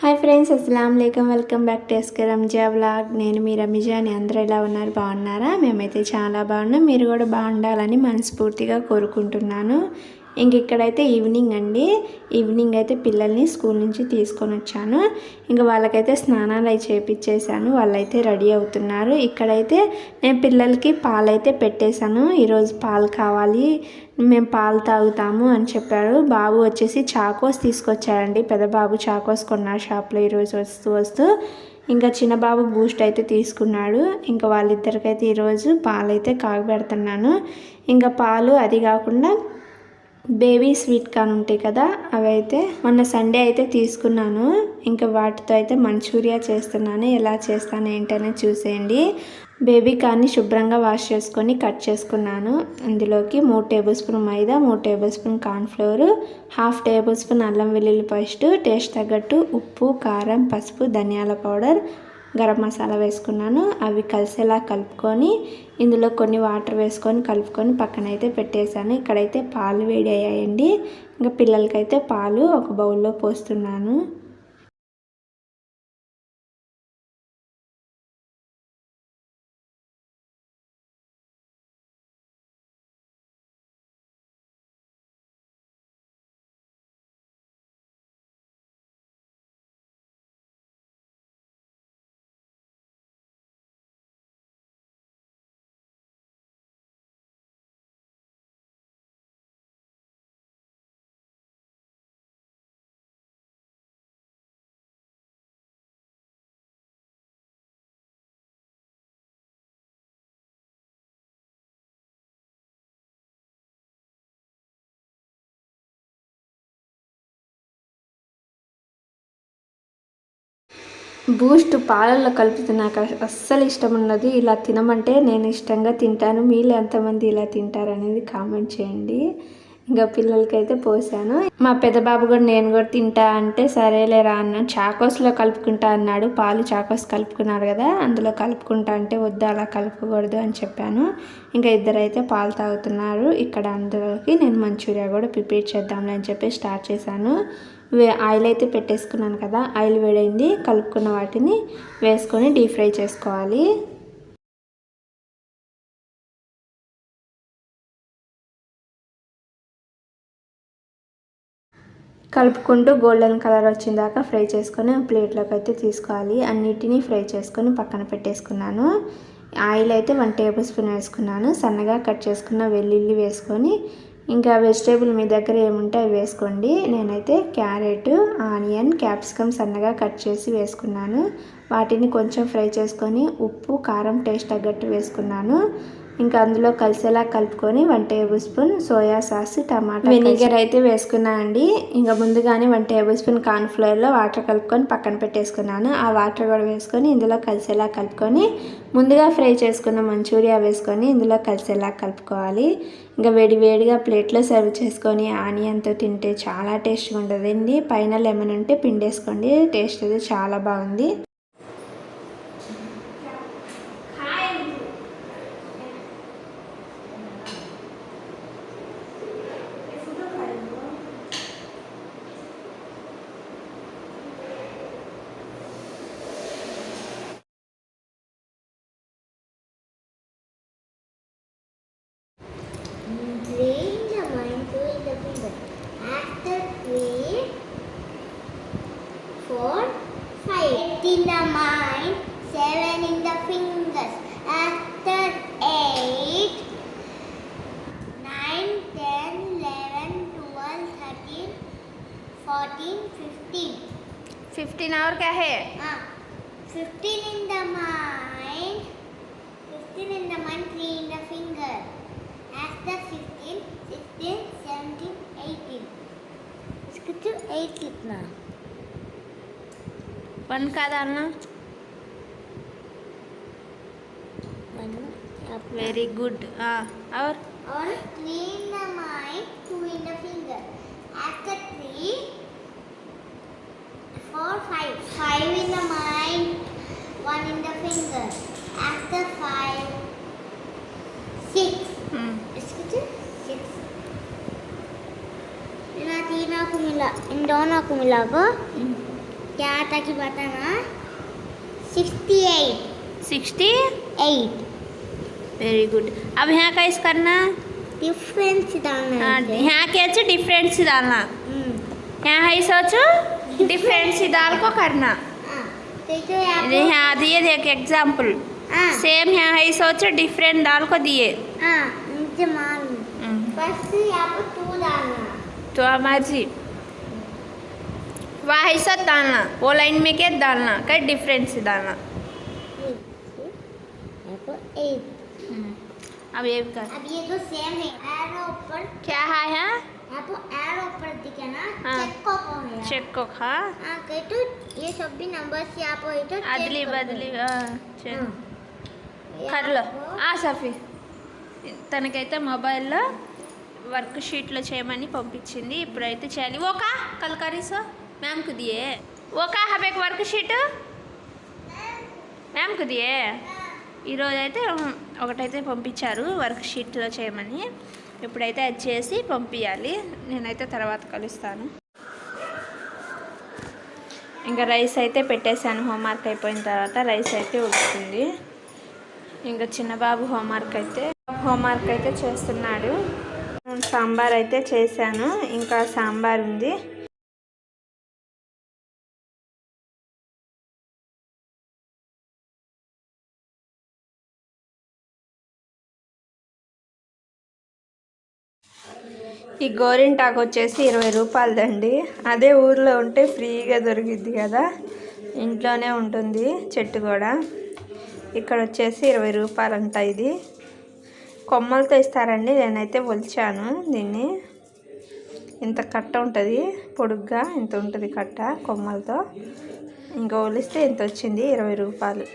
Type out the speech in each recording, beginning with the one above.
Hi friends అస్సలం లేకం welcome back to SK Ramza blog నేను మీ రమిజాని అందరూ ఎలా ఉన్నారు? బాగున్నారా? మేమైతే చాలా బాగున్నాం. మీరు కూడా బాగుండాలని మనస్ఫూర్తిగా కోరుకుంటున్నాను. ఇంక ఇక్కడైతే ఈవినింగ్ అండి. ఈవినింగ్ అయితే పిల్లల్ని స్కూల్ నుంచి తీసుకొని వచ్చాను. ఇంకా వాళ్ళకైతే స్నానాలు అవి చేపించేసాను వాళ్ళైతే రెడీ అవుతున్నారు. ఇక్కడైతే నేను పిల్లలకి పాలైతే పెట్టేశాను. ఈరోజు పాలు కావాలి మేము పాలు తాగుతాము అని చెప్పారు. బాబు వచ్చేసి చాకోస్ తీసుకొచ్చారండి పెద్ద బాబు చాకోస్ కొన్నారు షాప్లో ఈరోజు వస్తూ వస్తూ. ఇంకా చిన్న బాబు బూస్ట్ అయితే తీసుకున్నాడు. ఇంకా వాళ్ళిద్దరికైతే ఈరోజు పాలు అయితే కాగబెడుతున్నాను. ఇంకా పాలు అది కాకుండా బేబీ స్వీట్ కార్న్ ఉంటాయి కదా అవి అయితే మొన్న సండే అయితే తీసుకున్నాను. ఇంకా వాటితో అయితే మంచూరియా చేస్తున్నాను. ఎలా చేస్తాను ఏంటనే చూసేయండి. బేబీ కార్న్ని శుభ్రంగా వాష్ చేసుకొని కట్ చేసుకున్నాను. అందులోకి మూడు టేబుల్ స్పూన్ మైదా మూడు tablespoon cornflour half tablespoon అల్లం వెల్లుల్లి పేస్ట్ టేస్ట్ తగ్గట్టు ఉప్పు కారం పసుపు ధనియాల పౌడర్ గరం మసాలా వేసుకున్నాను. అవి కలిసేలా కలుపుకొని ఇందులో కొన్ని వాటర్ వేసుకొని కలుపుకొని పక్కన అయితే పెట్టేశాను. ఇక్కడైతే పాలు వేడి అయ్యాయండి. ఇంకా పిల్లలకైతే పాలు ఒక బౌల్లో పోస్తున్నాను. బూస్ట్ పాలల్లో కలిపితే నాకు అస్సలు ఇష్టం ఉన్నది ఇలా తినమంటే నేను ఇష్టంగా తింటాను. మీరు ఎంతమంది ఇలా తింటారు అనేది కామెంట్ చేయండి. ఇంకా పిల్లలకైతే పోసాను. మా పెద్ద బాబు కూడా నేను కూడా తింటా అంటే సరేలేరా అన్నాను చాకోస్లో కలుపుకుంటా అన్నాడు. పాలు చాకోస్ కలుపుకున్నారు కదా అందులో కలుపుకుంటా అంటే వద్దు అలా కలుపుకూడదు అని చెప్పాను. ఇంకా ఇద్దరైతే పాలు తాగుతున్నారు. ఇక్కడ అందరికి నేను మంచూరియా కూడా ప్రిపేర్ చేద్దాంలే అని చెప్పి స్టార్ట్ చేశాను. ఆయిల్ అయితే పెట్టేసుకున్నాను కదా ఆయిల్ వేడైంది కలుపుకున్న వాటిని వేసుకొని డీప్ ఫ్రై చేసుకోవాలి. కలుపుకుంటూ గోల్డెన్ కలర్ వచ్చిన దాకా ఫ్రై చేసుకొని ప్లేట్లోకి అయితే తీసుకోవాలి. అన్నిటినీ ఫ్రై చేసుకొని పక్కన పెట్టేసుకున్నాను. ఆయిల్ అయితే వన్ టేబుల్ స్పూన్ వేసుకున్నాను. సన్నగా కట్ చేసుకున్న వెల్లుల్లి వేసుకొని ఇంకా వెజిటేబుల్ మీ దగ్గర ఏముంటే అవి వేసుకోండి. నేనైతే క్యారెట్ ఆనియన్ క్యాప్సికమ్ సన్నగా కట్ చేసి వేసుకున్నాను. వాటిని కొంచెం ఫ్రై చేసుకొని ఉప్పు కారం టేస్ట్ తగ్గట్టు వేసుకున్నాను. ఇంకా అందులో కలిసేలా కలుపుకొని one tablespoon soya sauce tomato vinegar అయితే వేసుకున్నా అండి. ఇంకా ముందుగానే వన్ టేబుల్ స్పూన్ కార్న్ఫ్లవర్లో వాటర్ కలుపుకొని పక్కన పెట్టేసుకున్నాను. ఆ వాటర్ కూడా వేసుకొని ఇందులో కలిసేలా కలుపుకొని ముందుగా ఫ్రై చేసుకున్న మంచూరియా వేసుకొని ఇందులో కలిసేలా కలుపుకోవాలి. ఇంకా వేడి వేడిగా ప్లేట్లో సర్వ్ చేసుకొని ఆనియన్తో తింటే చాలా టేస్ట్గా ఉంటుందండి పైన లెమన్ ఉంటే పిండేసుకోండి. టేస్ట్ అయితే చాలా బాగుంది. in the mind, seven in the fingers. After eight, nine, ten, eleven, twelve, thirteen, fourteen, fifteen. Fifteen और क्या है हाँ, fifteen in the mind, fifteen in the mind, three in the finger After fifteen, sixteen, seventeen, eighteen. इसके तो eight कितना? One का डालना very good और और mind, two in the finger. After three, four, five. Five in the mind, one in the finger. After five, six. इसको तो six. इन तीनों को मिला इन दोनों को मिला को क्या आता की बताना? Sixty eight. Sixty? Eight. Very good अब यहाँ का इस करना? डिफरेंस डालना हाँ, यहाँ के अच्छे डिफरेंस डालना। हम्म, यहाँ है सोचो डिफरेंस डाल को करना। हाँ, यहाँ दिए देख एग्ज़ाम्पल हाँ। सेम यहाँ है सोचो डिफरेंट डाल को दिए। हाँ मुझे मालूम बस यहाँ पर टू डालना। तो हमारी वहाँ है सब डालना वो लाइन में क्या डालना क्या डिफरेंस डालना यहाँ पर एट अब ये कर अब ये तो सेम है एरो ऊपर क्या है यहाँ यहाँ पर एरो ऊपर दिखे ना हाँ। चेक को कौन है चेक को खा हाँ कहीं तो ये सब भी नंबर्स यहाँ पर है तो check అదిలి कर బదిలి दो। ఆ, చే- हाँ। కర్లో यहाँ पर- ఆ సఫీ తనకైతే మొబైల్లో వర్క్ షీట్లో చేయమని పంపించింది ఇప్పుడైతే చేయాలి ఓకా కల్ కరీసో మ్యామ్కు దియే ఓకా హబేక్ వర్క్ షీట్ మ్యామ్కు దియే ఈరోజు అయితే ఒకటైతే పంపించారు వర్క్ షీట్లో చేయమని ఇప్పుడైతే అది చేసి పంపించాలి నేనైతే తర్వాత కలుస్తాను ఇంకా రైస్ అయితే పెట్టేశాను హోంవర్క్ అయిపోయిన తర్వాత రైస్ అయితే ఉడుకుతుంది ఇంకా చిన్న బాబు హోంవర్క్ అయితే హోంవర్క్ అయితే చేస్తున్నాడు సాంబార్ అయితే చేశాను ఇంకా సాంబార్ ఉంది ఈ గోరింటాకు వచ్చేసి ఇరవై రూపాయలదండి. అదే ఊర్లో ఉంటే ఫ్రీగా దొరికిద్ది కదా. ఇంట్లోనే ఉంటుంది చెట్టు కూడా. ఇక్కడ వచ్చేసి ఇరవై రూపాయలంట ఇది. కొమ్మలతో ఇస్తారండి. నేనైతే ఒలిచాను దీన్ని. ఇంత కట్ట ఉంటుంది పొడుగ్గా ఇంత ఉంటుంది కట్ట కొమ్మలతో. ఇంకా ఒలిస్తే ఇంత వచ్చింది ఇరవై రూపాయలు.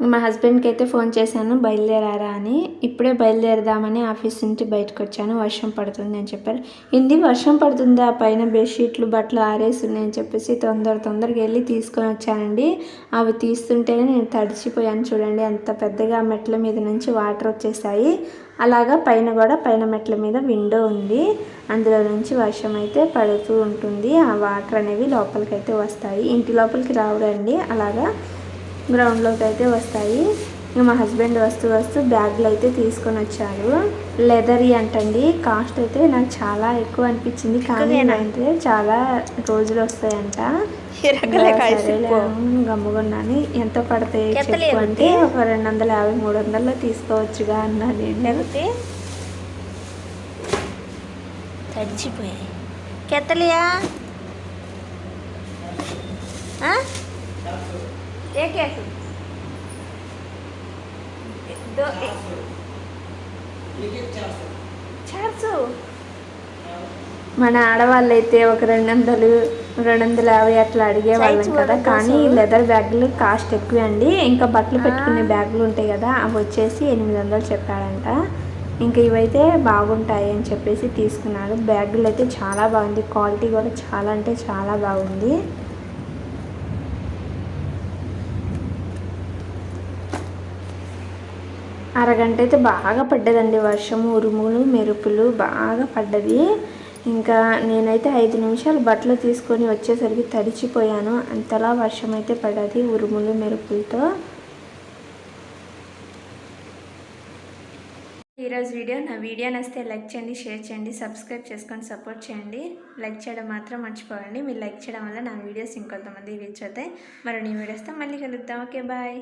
మా హస్బెండ్కి అయితే ఫోన్ చేశాను బయలుదేరారా అని. ఇప్పుడే బయలుదేరదామని ఆఫీస్ నుంచి బయటకు వచ్చాను వర్షం పడుతుంది అని చెప్పారు. ఇంది వర్షం పడుతుందా? పైన బెడ్షీట్లు బట్టలు ఆరేసి ఉన్నాయని చెప్పేసి తొందర తొందరగా వెళ్ళి తీసుకొని వచ్చానండి. అవి తీస్తుంటేనే నేను తడిచిపోయాను చూడండి. అంత పెద్దగా మెట్ల మీద నుంచి వాటర్ వచ్చేసాయి. అలాగా పైన కూడా పైన మెట్ల మీద విండో ఉంది. అందులో నుంచి వర్షం అయితే పడుతూ ఉంటుంది. ఆ వాటర్ అనేవి లోపలికి అయితే వస్తాయి. ఇంటి లోపలికి రావడండి అలాగా గ్రౌండ్లోకి అయితే వస్తాయి. ఇంకా మా హస్బెండ్ వస్తూ వస్తూ బ్యాగ్లు అయితే తీసుకొని వచ్చారు. లెదరీ అంటండి. కాస్ట్ అయితే నాకు చాలా ఎక్కువ అనిపించింది. కానీ అంటే చాలా రోజులు వస్తాయంట. గమ్ముకున్నాను ఎంత పడతాయి చెప్పు అంటే ఒక రెండు వందల యాభై మూడు వందల్లో తీసుకోవచ్చుగా అన్నాను లేకపోతే? తడిచిపోయాయి. కెత్తలియా? एक ऐसे दो चार सौ మన ఆడవాళ్ళు అయితే ఒక రెండు వందలు రెండు వందల యాభై అట్లా అడిగేవాళ్ళం కదా. కానీ లెదర్ బ్యాగులు కాస్ట్ ఎక్కువ అండి. ఇంకా బట్టలు పెట్టుకునే బ్యాగులు ఉంటాయి కదా అవి వచ్చేసి ఎనిమిది వందలు చెప్పాడంట. ఇంకా ఇవైతే బాగుంటాయి అని చెప్పేసి తీసుకున్నాడు. బ్యాగులు అయితే చాలా బాగుంది. క్వాలిటీ కూడా చాలా అంటే చాలా బాగుంది. అరగంట అయితే బాగా పడ్డదండి వర్షం. ఉరుములు మెరుపులు బాగా పడ్డది. ఇంకా నేనైతే ఐదు నిమిషాలు బట్టలు తీసుకొని వచ్చేసరికి తడిచిపోయాను. అంతలా వర్షం అయితే పడ్డది ఉరుములు మెరుపులతో. ఈరోజు వీడియో నా వీడియో నచ్చితే లైక్ చేయండి షేర్ చేయండి సబ్స్క్రైబ్ చేసుకొని సపోర్ట్ చేయండి. లైక్ చేయడం మాత్రం మర్చిపోకండి. మీరు లైక్ చేయడం వల్ల నా వీడియోస్ ఇంకొంతమంది రీచ్ అవుతాయి. మరో నీ వీడియోస్తో మళ్ళీ కలుద్దాం. Okay bye.